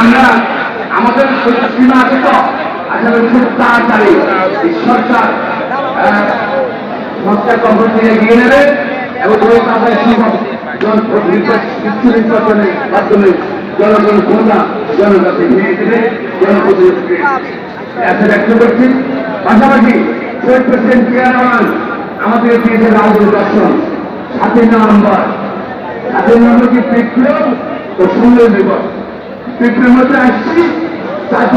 আমরা আমাদের সীমা আছে তো আশা করি খুব তাড়াতাড়ি সরকার সরকার কখন নিয়ে গিয়ে নেবে এবং নির্বাচনের মাধ্যমে জনগণ ক্ষমতা জনতাকে নিয়ে দেবে জনপ্রতিনিধিকে ব্যক্ত করছি পাশাপাশি আমাদের দিয়েছে রাহুল দর্শন সাতই নভেম্বর সাতই নভেম্বর কি বিপ্লব ও সুন্দর দিবস বিপ্লবের মধ্যে আসছি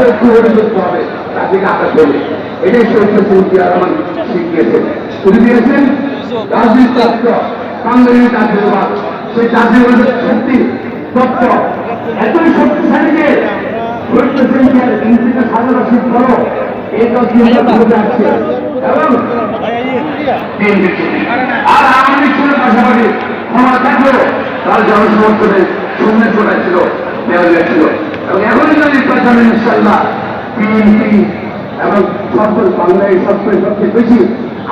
একটু হলে হবে তাকে আঘাত করবে এটাই প্রেসিডেন্ট জিয়া রহমান শিখিয়েছেন উনি দিয়েছেন রাজনীতি তত্ত্ব বাঙালির জাতীয়বাদ সেই জাতীয়বাদ শক্তি তত্ত্ব এতই শক্তিশালী যে সাধারণ করো এই আসছে। এবং আর আমাদের পাশাপাশি ক্ষমা থাকলেও তার জনসমর্থনে শূন্য ছিল দেওয়া গেছিল এবং এখনই যদি নির্বাচনে ইনশাল্লাহ বিএনপি এবং সকল বাংলায় সবচেয়ে সবচেয়ে বেশি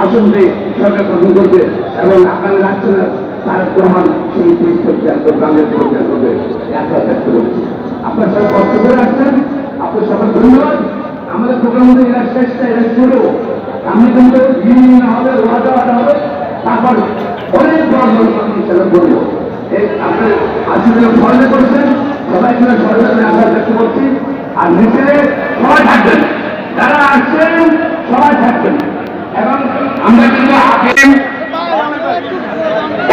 আসন দিয়ে সরকার গঠন করবে এবং আগামী রাষ্ট্রের তার প্রমাণ সেই দেশ পরিচালনা করবে, বাংলাদেশ পরিচালনা করবে। এত ব্যক্ত করছি। আপনার সবাই কষ্ট করে আসছেন। আপনার সবাই ধন্যবাদ। আমাদের প্রোগ্রাম মধ্যে এরা শেষটা এরা শুরু। আমি কিন্তু হবে ওয়াদা ওয়াদা হবে, তারপর অনেক বড় সেটা করব। সবাই আমরা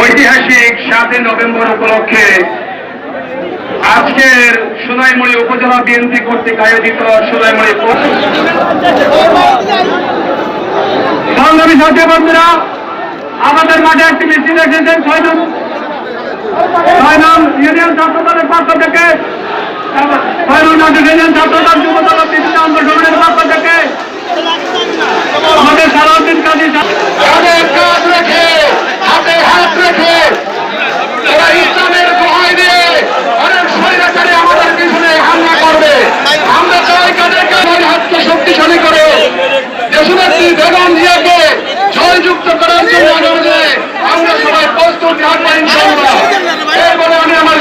ঐতিহাসিক সাতই নভেম্বর উপলক্ষে আজকের সোনাইমুড়ি উপজেলা বিএনপি কর্তৃক আয়োজিত সোনাইমুড়ি বন্ধুরা আমাদের মাঝে একটি মিছিল এসেছেন ছয় নং ছয় নং ইউনিয়ন ছাত্রদলের পক্ষ থেকে এবং ছয় নং নাটক ইউনিয়ন ছাত্রদল যুবদল যুব দল বিভিন্ন আন্দোলনের পক্ষ থেকে, আমাদের সারাদিন কাজ থাকব ইনশাল্লাহ এরপরে আমি আমার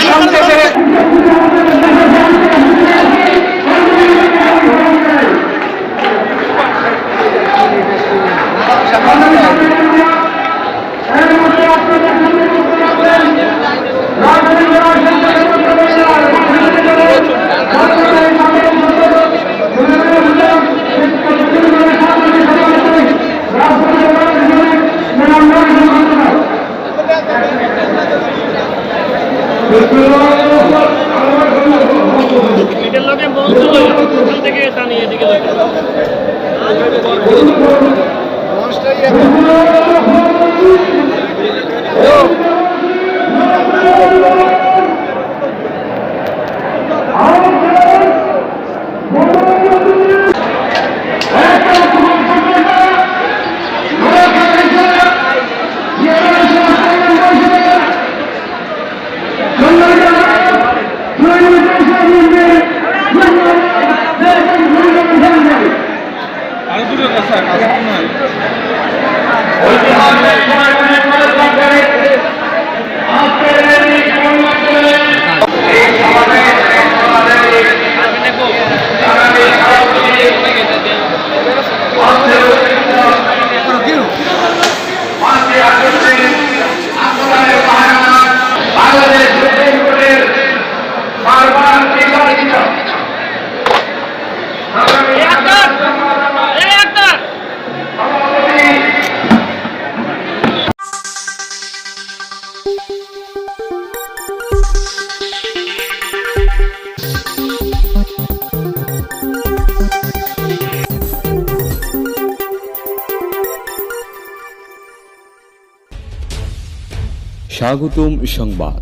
Good luck. বাংলাদেশ স্বাগতম সংবাদ।